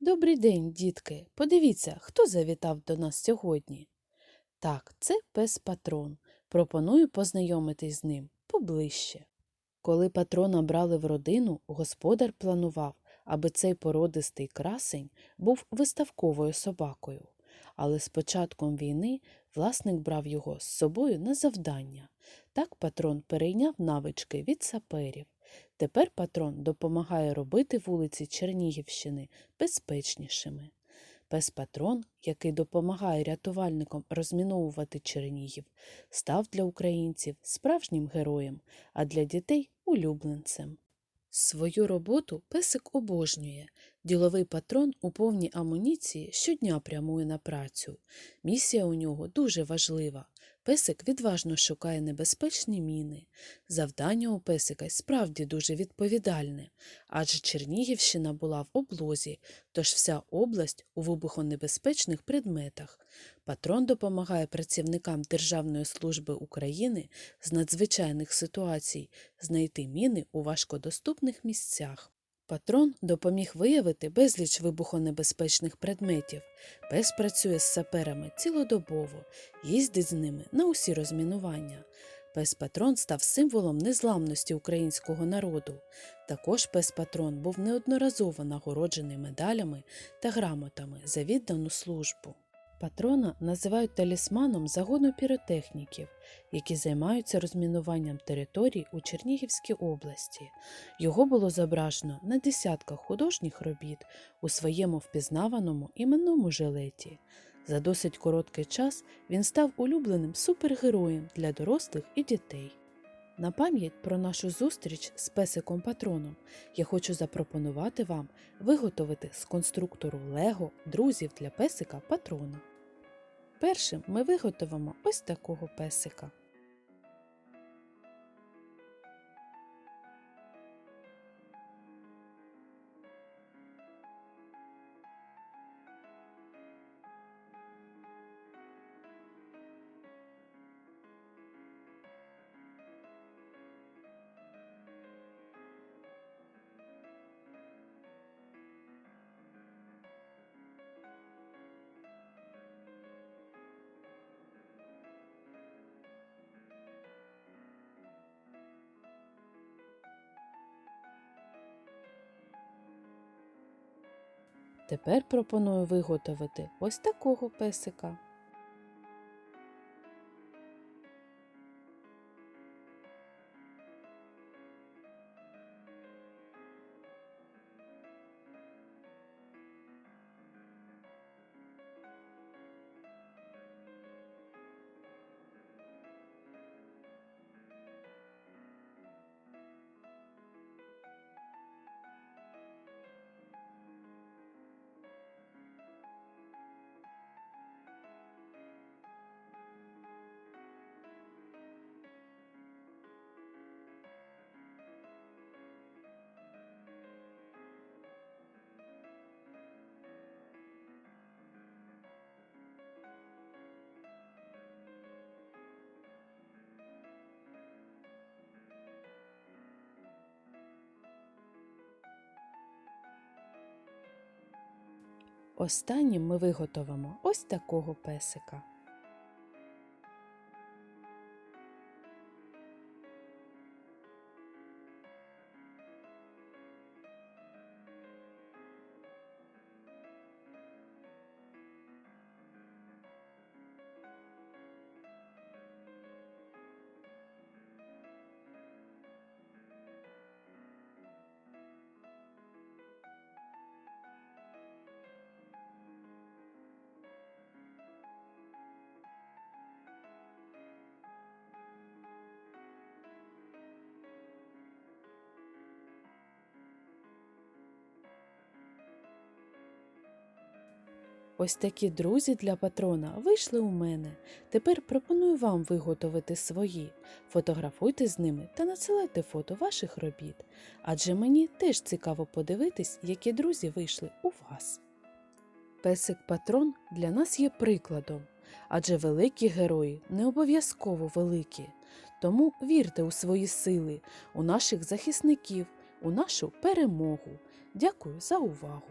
Добрий день, дітки. Подивіться, хто завітав до нас сьогодні. Так, це пес патрон. Пропоную познайомитись з ним поближче. Коли патрона брали в родину, господар планував, аби цей породистий красень був виставковою собакою. Але з початком війни власник брав його з собою на завдання. Так патрон перейняв навички від саперів. Тепер патрон допомагає робити вулиці Чернігівщини безпечнішими. Пес патрон, який допомагає рятувальникам розміновувати Чернігів, став для українців справжнім героєм, а для дітей улюбленцем. Свою роботу песик обожнює. Діловий патрон у повній амуніції щодня прямує на працю. Місія у нього дуже важлива. Песик відважно шукає небезпечні міни. Завдання у песика справді дуже відповідальне, адже Чернігівщина була в облозі, тож вся область у вибухонебезпечних предметах. Патрон допомагає працівникам Державної служби України з надзвичайних ситуацій знайти міни у важкодоступних місцях. Патрон допоміг виявити безліч вибухонебезпечних предметів. Пес працює з саперами цілодобово, їздить з ними на усі розмінування. Пес Патрон став символом незламності українського народу. Також пес Патрон був неодноразово нагороджений медалями та грамотами за віддану службу. Патрона називають талісманом загону піротехніків, які займаються розмінуванням територій у Чернігівській області. Його було зображено на десятках художніх робіт у своєму впізнаваному іменному жилеті. За досить короткий час він став улюбленим супергероєм для дорослих і дітей. На пам'ять про нашу зустріч з песиком патроном я хочу запропонувати вам виготовити з конструктору Лего друзів для песика патрона. Першим ми виготовимо ось такого песика. Тепер пропоную виготовити ось такого песика. Останнім ми виготовимо ось такого песика. Ось такі друзі для патрона вийшли у мене. Тепер пропоную вам виготовити свої. Фотографуйте з ними та надсилайте фото ваших робіт. Адже мені теж цікаво подивитись, які друзі вийшли у вас. Песик патрон для нас є прикладом, адже великі герої не обов'язково великі. Тому вірте у свої сили, у наших захисників, у нашу перемогу. Дякую за увагу!